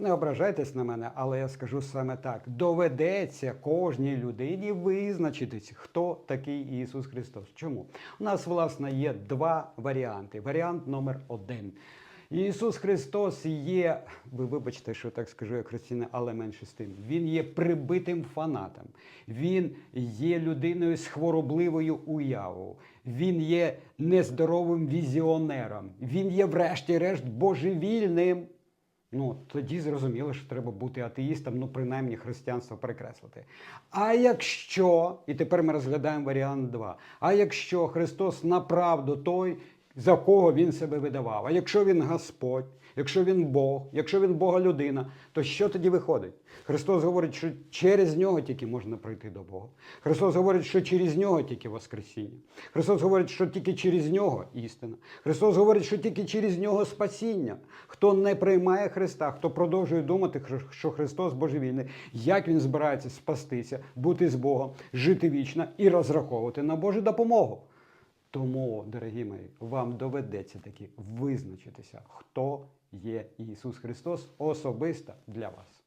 Не ображайтесь на мене, але я скажу саме так: доведеться кожній людині визначитись, хто такий Ісус Христос. Чому? У нас, власне, є два варіанти. Варіант номер один. Ісус Христос є, ви вибачте, що так скажу, як християни, але менше з тим. Він є прибитим фанатом. Він є людиною з хворобливою уявою. Він є нездоровим візіонером. Він є, врешті-решт, божевільним. Ну, тоді зрозуміло, що треба бути атеїстом, ну, принаймні християнство перекреслити. А якщо, і тепер ми розглядаємо варіант 2, а якщо Христос направду той, за кого він себе видавав, а якщо він Господь, якщо він Бог, якщо він Бога людина, то що тоді виходить? Христос говорить, що через нього тільки можна прийти до Бога. Христос говорить, що через нього тільки Воскресіння. Христос говорить, що тільки через нього істина. Христос говорить, що тільки через нього спасіння. Хто не приймає Христа, хто продовжує думати, що Христос божевільний, як він збирається спастися, бути з Богом, жити вічно і розраховувати на Божу допомогу. Тому, дорогі мої, вам доведеться таки визначитися, хто є Ісус Христос особисто для вас.